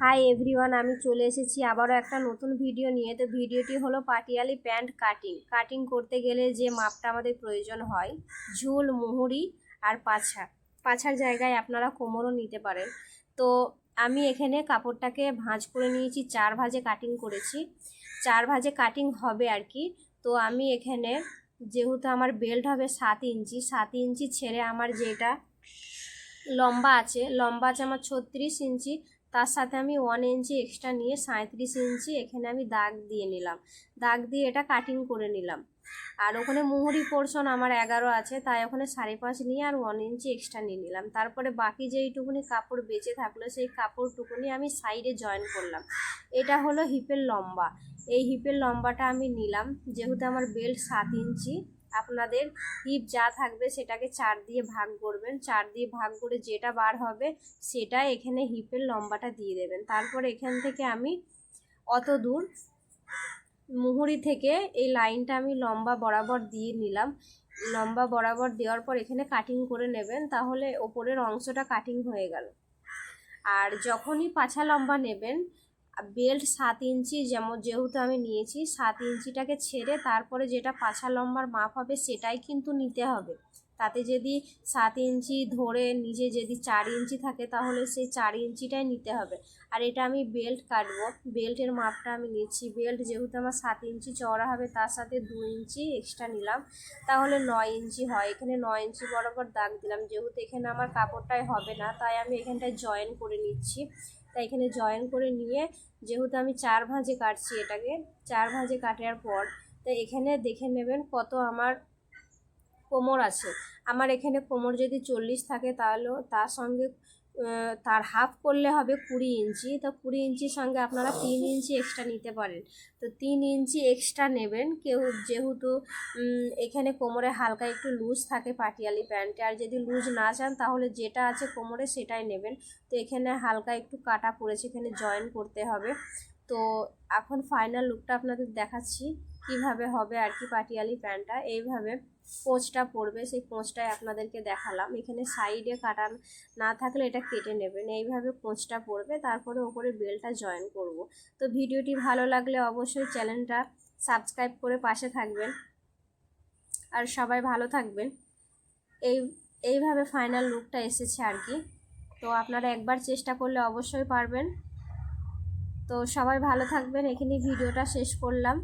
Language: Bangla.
হাই এভরিওয়ান আমি চলে এসেছি আবারও একটা নতুন ভিডিও নিয়ে। তো ভিডিওটি হলো পাটিয়ালি প্যান্ট কাটিং কাটিং করতে গেলে যে মাপটা আমাদের প্রয়োজন হয়, ঝুল, মুহুরি আর পাছা। পাছার জায়গায় আপনারা কোমরও নিতে পারেন। তো আমি এখানে কাপড়টাকে ভাঁজ করে নিয়েছি, চার ভাঁজে কাটিং করেছি। চার ভাঁজে কাটিং হবে আর কি। তো আমি এখানে যেহেতু আমার বেল্ট হবে সাত ইঞ্চি সাত ইঞ্চি ছেড়ে আমার যেটা লম্বা আছে লম্বা আছে আমার ছত্রিশ ইঞ্চি তার সাথে আমি ওয়ান ইঞ্চি এক্সট্রা নিয়ে সাঁত্রিশ ইঞ্চি এখানে আমি দাগ দিয়ে নিলাম। দাগ দিয়ে এটা কাটিং করে নিলাম। আর ওখানে মুহুরি পোর্শন আমার এগারো আছে, তাই ওখানে সাড়ে পাঁচ নিয়ে আর ওয়ান ইঞ্চি এক্সট্রা নিয়ে নিলাম। তারপরে বাকি যেইটুকুনি কাপড় বেঁচে থাকল, সেই কাপড়টুকুনি আমি সাইডে জয়েন করলাম। এটা হলো হিপের লম্বা। এই হিপের লম্বাটা আমি নিলাম, যেহেতু আমার বেল্ট সাত ইঞ্চি আপনাদের হিপ যা থাকবে সেটাকে চার দিয়ে ভাগ করবেন। চার দিয়ে ভাগ করে যেটা বার হবে সেটা এখানে হিপের লম্বাটা দিয়ে দেবেন। তারপর এখান থেকে আমি অত দূর মুহুরি থেকে এই লাইনটা আমি লম্বা বরাবর দিয়ে নিলাম। লম্বা বরাবর দেওয়ার পর এখানে কাটিং করে নেবেন, তাহলে ওপরের অংশটা কাটিং হয়ে গেল। আর যখনই পাছা লম্বা নেবেন বেল্ট সাত ইঞ্চি যেমন যেহেতু আমি নিয়েছি, সাত ইঞ্চিটাকে ছেড়ে তারপরে যেটা পাছা লম্বার মাপ হবে সেটাই কিন্তু নিতে হবে। তাতে যদি সাত ইঞ্চি ধরে নিজে যদি চার ইঞ্চি থাকে তাহলে সেই চার ইঞ্চিটাই নিতে হবে। আর এটা আমি বেল্ট কাটবো। বেল্টের মাপটা আমি নিচ্ছি। বেল্ট যেহেতু আমার সাত ইঞ্চি চওড়া হবে, তার সাথে দু ইঞ্চি এক্সট্রা নিলাম। তাহলে নয় ইঞ্চি হয়। এখানে নয় ইঞ্চি বরাবর দাগ দিলাম। যেহেতু এখানে আমার কাপড়টাই হবে না, তাই আমি এখানটায় জয়েন করে নিচ্ছি। তাই এখানে জয়েন করে নিয়ে যেহেতু আমি চার ভাঁজে কাটছি এটাকে, চার ভাঁজে কাটার পর, তো এখানে দেখে নেবেন কত আমার কোমর আছে। আমার এখানে কোমর যদি চল্লিশ থাকে তাহলেও তার সঙ্গে তার হাফ করলে হবে কুড়ি ইঞ্চি। তো কুড়ি ইঞ্চির সঙ্গে আপনারা তিন ইঞ্চি এক্সট্রা নিতে পারেন। তো তিন ইঞ্চি এক্সট্রা নেবেন। কেউ যেহেতু এখানে কোমরে হালকা একটু লুজ থাকে পাটিয়ালি প্যান্টে, আর যদি লুজ না চান তাহলে যেটা আছে কোমরে সেটাই নেবেন। তো এখানে হালকা একটু কাটা পড়েছে, এখানে জয়েন করতে হবে। তো এখন ফাইনাল লুকটা আপনাদের দেখাচ্ছি, কীভাবে হবে আর কি পাটিয়ালি প্যান্টটা। এইভাবে কোঁচটা পড়বে, সেই কোঁচটাই আপনাদেরকে দেখালাম। এখানে সাইডে কাটা না থাকলে এটা কেটে নেবেন। এইভাবে কোঁচটা পড়বে, তারপরে ওপরে বেলটা জয়েন করব। তো ভিডিওটি ভালো লাগলে অবশ্যই চ্যানেলটা সাবস্ক্রাইব করে পাশে থাকবেন। আর সবাই ভালো থাকবেন। এই, এইভাবে ফাইনাল লুকটা এসেছে আর কি। তো আপনারা একবার চেষ্টা করলে অবশ্যই পারবেন। তো সবাই ভালো থাকবেন এখানে ভিডিওটা শেষ করলাম।